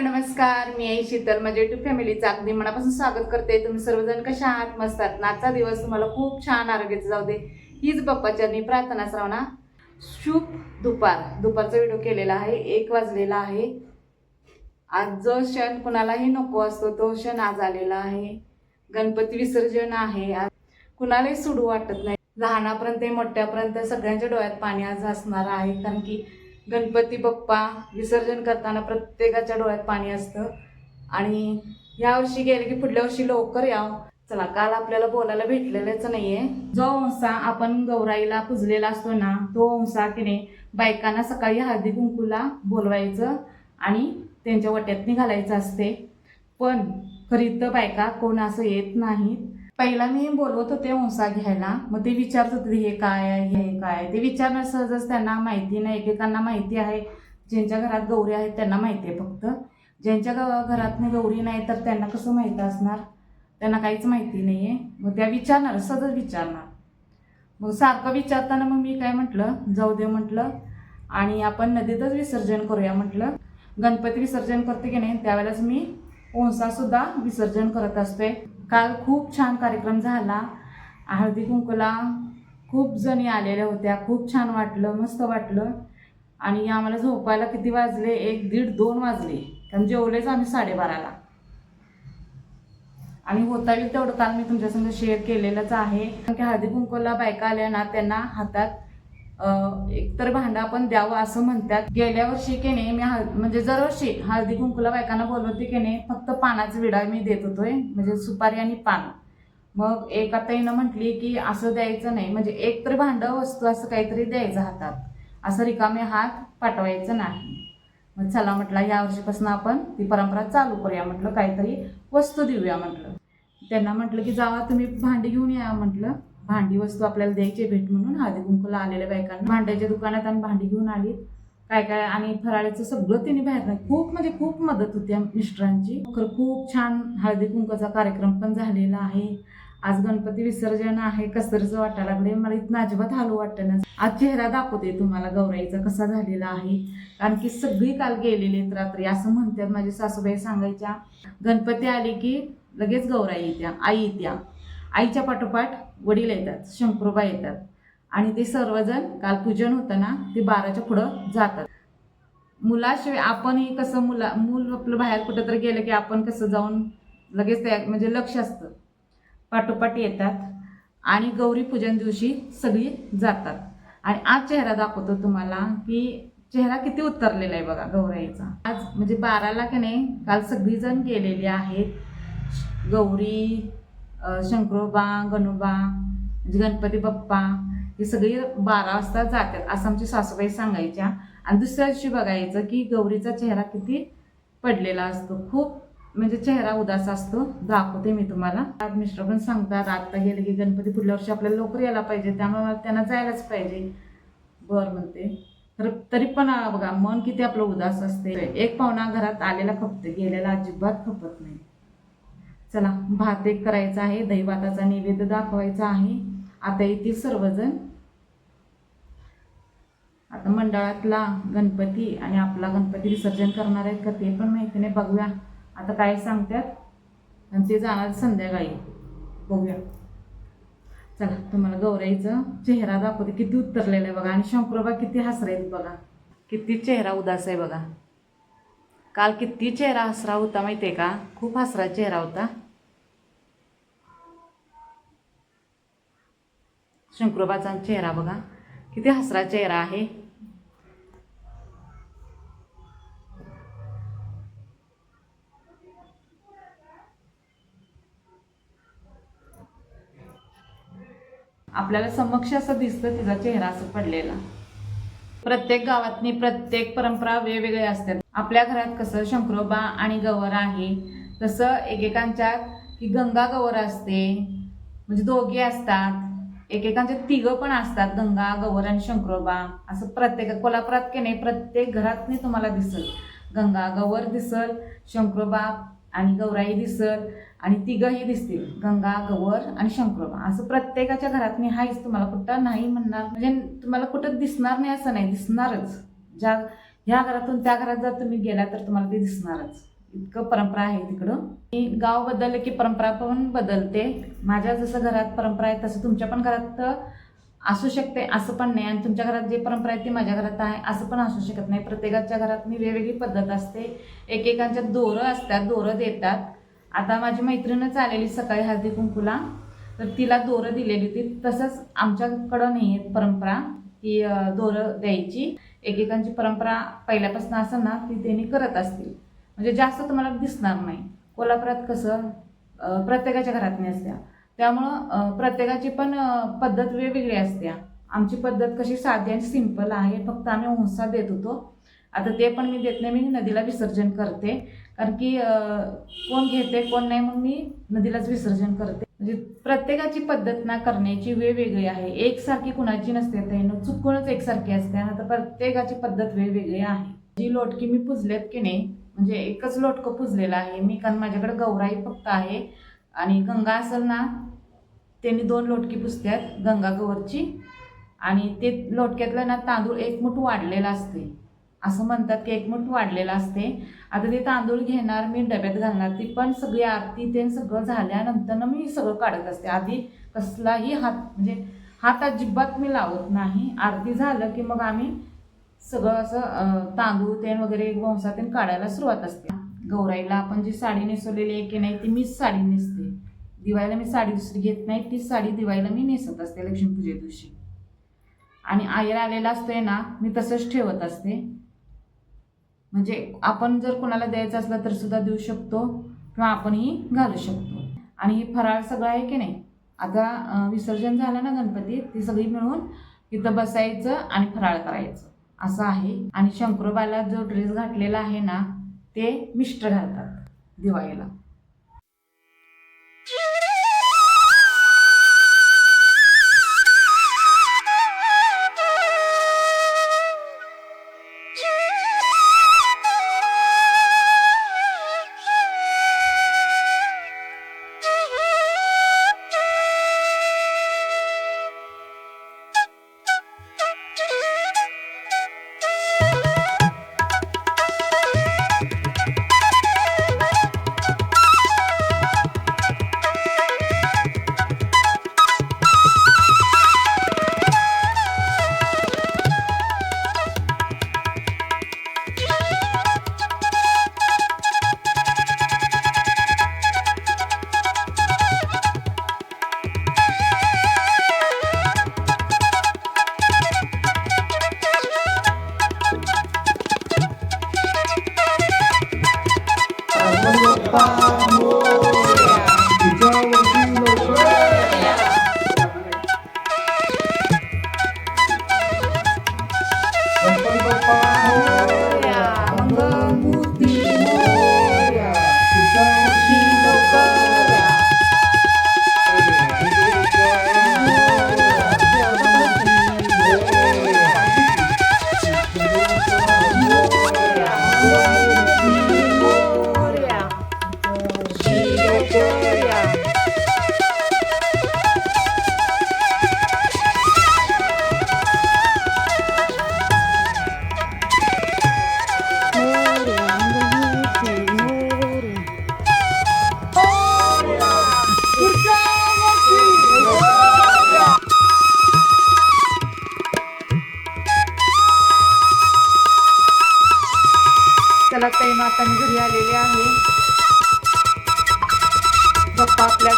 Hello नमस्कार. मी आई शीतल माझ्या YouTube फॅमिलीचं अगदी मनापासून स्वागत करते. तुम्ही सर्वजण कशा आहात? मस्त आहात आजचा दिवस तुम्हाला खूप छान आरोग्याचं जाऊ दे. हीच बाप्पाच्या प्रार्थना श्रावणा. शुभ दुपार. दुपारचा व्हिडिओ केलेला आहे. एक वाजलेला आहे. आज जो क्षण कुणालाही नको असतो तो क्षण आज आलेला आहे. गणपती विसर्जन आहे. आज कुणालाही सुडू वाटत नाही. लहानापर्यंत मोठ्यापर्यंत सगळ्यांच्या डोळ्यात पाणी आज असणार आहे. कारण की गणपती बाप्पा विसर्जन करताना प्रत्येकाच्या डोळ्यात पाणी असतं. आणि या वर्षी गेले की पुढल्या वर्षी लवकर याव चला काल आपल्याला बोलायला भेटलेलंच नाहीये. जो अंसा आपण गौराईला पुजलेला असतो ना तो अंसा की नाही बायकांना सकाळी हळदी कुंकूला बोलवायचं आणि त्यांच्या वट्यातनी घालायचं असते. पण खरी तर बायका कोण असं येत नाहीत. पहिला मी बोलवत होते उंसा घ्यायला. मग ते विचारत होते हे काय आहे? हे काय ते विचारणं सहजच त्यांना माहिती नाही. एकेकांना माहिती आहे. ज्यांच्या घरात गौरी आहेत त्यांना माहिती आहे फक्त. ज्यांच्या घरात गौरी नाही तर त्यांना कसं माहीत असणार? त्यांना काहीच माहिती नाही आहे मग त्या विचारणार सहजच विचारणार. मग सारखं विचारताना मग मी काय म्हटलं? जाऊ दे म्हटलं. आणि आपण नदीतच विसर्जन करूया म्हटलं. गणपती विसर्जन करते की नाही? त्यावेळेलाच मी ओंसासुद्धा विसर्जन करत असते. काल खूप छान कार्यक्रम झाला. हळदी कुंकूला खूप जणी आलेल्या होत्या. खूप छान वाटलं मस्त वाटलं. आणि आम्हाला झोपायला किती वाजले? एक दीड दोन वाजले. कारण जेवलेच आम्ही साडेबाराला. आणि होता येईल तेवढं काल मी तुमच्यासमोर शेअर केलेलंच आहे. कारण की हळदी कुंकूला बायका आल्या ना त्यांना हातात एकतर भांडं आपण द्यावं असं म्हणतात. गेल्या वर्षी की नाही मी हळ म्हणजे दरवर्षी हळदी कुंकूला बायकांना बोलवते की नाही फक्त पानाचा विडा मी देत होतोय म्हणजे सुपारी आणि पान. मग एका ताईनं म्हटली की असं द्यायचं नाही म्हणजे एक तर भांडं वस्तू असं काहीतरी द्यायचं हातात. असं रिकामे हात पाठवायचं नाही. मग चला म्हटलं या वर्षीपासून आपण ती परंपरा चालू करूया म्हटलं काहीतरी वस्तू देऊया म्हटलं. त्यांना म्हटलं की जावा तुम्ही भांडी घेऊन या म्हटलं. भांडी वस्तू आपल्याला द्यायची भेट म्हणून हळदी कुंकूला आलेल्या बायकांना. भांड्याच्या दुकानात आणि भांडी घेऊन आली. काय काय आणि फराळीचं सगळं तिने बाहेर खूप म्हणजे खूप मदत होती मिस्टरांची. खरं खूप छान हळदी कुंकूचा कार्यक्रम पण झालेला आहे. आज गणपती विसर्जन आहे कसरचं वाटायला लागले मला इथं अजिबात हालू वाटतं ना आज चेहरा दाखवते तुम्हाला गौराईचा कसा झालेला आहे. कारण की सगळी काल गेलेली आहेत रात्री. असं म्हणतात माझी सासूबाई सांगायच्या. गणपती आले की लगेच गौराई येत्या आई येत्या. आईच्या पाठोपाठ वडील येतात शंकरोबा येतात. आणि ते सर्वजण काल पूजन होतं ना ते बाराच्या पुढं जातात. मुलाशिवाय आपणही कसं मुला मूल आपलं बाहेर कुठं तर गेलं की आपण कसं जाऊन लगेच तयार म्हणजे लक्ष असतं. पाठोपाठ येतात आणि गौरी पूजन दिवशी सगळी जातात. आणि आज चेहरा दाखवतो तुम्हाला की चेहरा किती उतरलेला आहे बघा गौराईचा. आज म्हणजे बाराला की नाही काल सगळीजण गेलेली आहेत. गौरी शंकरोबा गणोबा म्हणजे गणपती बाप्पा हे सगळी बारा वाजता जातात असं आमची सासूबाई सांगायच्या. आणि दुसऱ्या दिवशी बघायचं की गौरीचा चेहरा किती पडलेला असतो. खूप म्हणजे चेहरा उदास असतो. दाखवते मी तुम्हाला. आज मिस्टर पण सांगतात आता गेले की गणपती पुढल्या वर्षी आपल्याला लवकर यायला पाहिजे त्यामुळे मला त्यांना जायलाच पाहिजे. बरं म्हणते. तर तरी पण बघा मन किती आपलं उदास असते. एक पाहुणा घरात आलेला खपते गेलेला अजिबात खपत नाही. चला भात एक करायचा आहे दैवाताचा नैवेद्य दाखवायचा आहे. आता येतील सर्वजण. आता मंडळातला गणपती आणि आपला गणपती विसर्जन करणार आहेत का ते पण माहिती नाही. बघूया. आता काय सांगतात? आणि ते जाणार संध्याकाळी. बघूया. चला तुम्हाला गौराईचं चेहरा दाखवते. किती उतरलेला आहे बघा. आणि शंकरोबा किती हसरे आहेत बघा. किती चेहरा उदास आहे बघा. काल किती चेहरा हसरा होता माहिती आहे का? खूप हसरा चेहरा होता. शंकरोबाचा चेहरा बघा. किती हसरा चेहरा आहे. आपल्याला समक्ष असं दिसतं तिचा चेहरा असं पडलेला. प्रत्येक गावातनी प्रत्येक परंपरा वेगवेगळ्या असतात. आपल्या घरात कसं शंकरोबा आणि गवर आहे तसं एकेकांच्या की गंगा गवर असते म्हणजे दोघे असतात. एकेकांच्या तिघं पण असतात गंगा गवर आणि शंकरोबा. असं प्रत्येक कोल्हापुरात की नाही प्रत्येक घरातनी तुम्हाला दिसल. गंगा गवर दिसल शंकरोबा आणि गौराई दिसल. आणि तिघंही दिसतील गंगा गवर आणि शंकरोबा. असं प्रत्येकाच्या घरात मी हायच तुम्हाला कुठं नाही म्हणणार. म्हणजे तुम्हाला कुठं दिसणार नाही असं नाही दिसणारच. ज्या ह्या घरातून त्या घरात जर तुम्ही गेला तर तुम्हाला ते दिसणारच. इतकं परंपरा आहे तिकडं. की गाव बदललं की परंपरा पण बदलते. माझ्या जसं घरात परंपरा आहे तसं तुमच्या पण घरात असू शकते असं पण नाही. आणि तुमच्या घरात जे परंपरा आहे ती माझ्या घरात आहे असं पण असू शकत नाही. प्रत्येकाच्या घरात मी वेगवेगळी पद्धत असते. एकेकांच्या दोरं असतात दोरं देतात. आता माझी मैत्रीणच आलेली सकाळी हळदी कुंकूला. तर तिला दोरं दिलेली होती. तसंच आमच्याकडं नाही आहे परंपरा की दोरं द्यायची. एकेकांची परंपरा पहिल्यापासून असं ना ती त्यांनी करत असतील. म्हणजे जास्त तुम्हाला दिसणार नाही. कोल्हापुरात कसं प्रत्येकाच्या घरात नाही असत्या. त्यामुळं प्रत्येकाची पण पद्धत वेगवेगळी असत्या. आमची पद्धत कशी साधी आणि सिंपल आहे. फक्त आम्ही हुंसा देत होतो. आता ते पण मी देत नाही. मी नदीला विसर्जन करते. कारण की कोण घेते कोण नाही मग मी नदीलाच विसर्जन करते. म्हणजे प्रत्येकाची पद्धत ना करण्याची वेगवेगळी आहे. एकसारखी कुणाची नसते त्यानं चुकूनच एकसारखी असते. ना तर प्रत्येकाची पद्धत वेगवेगळी आहे. जी लोटकी मी पुजलेत की नाही म्हणजे एकच लोटकं पुजलेलं आहे. मी कारण माझ्याकडे गौराई फक्त आहे. आणि गंगा असेल ना त्यांनी दोन लोटकी पुजतात गंगा गौरची. आणि ते लोटक्यातलं ना तांदूळ एक मुठ वाढलेला असते असं म्हणतात की एक मुठ वाढलेलं असते. आता ते तांदूळ घेणार मी डब्यात घालणार ती पण सगळी आरती ते सगळं झाल्यानंतर ना मी सगळं काढत असते. आधी कसलाही हात म्हणजे हात अजिबात मी लावत नाही. आरती झालं की मग आम्ही सगळं असं तांदूळ तेन वगैरे वंसा तेन काढायला सुरुवात असते. गौराईला आपण जी साडी नेसवलेली आहे की नाही ती मीच साडी नेसते. दिवाळीला मी साडी दुसरी घेत नाही तीच साडी दिवाळीला मी नेसत असते लक्ष्मीपूजे दिवशी. आणि आयर आलेला असतोय ना मी तसंच ठेवत असते. म्हणजे आपण जर कोणाला द्यायचं असलं तर सुद्धा देऊ शकतो किंवा आपणही घालू शकतो. आणि ही फराळ सगळं आहे की नाही? आता विसर्जन झालं ना गणपती ती सगळी मिळून तिथं बसायचं आणि फराळ करायचं. असं आहे. आणि शंकरोबाला जो ड्रेस घातलेला आहे ना ते मिस्टर घालतात दिवाळीला. आलेले आहे. पप्पा आपल्या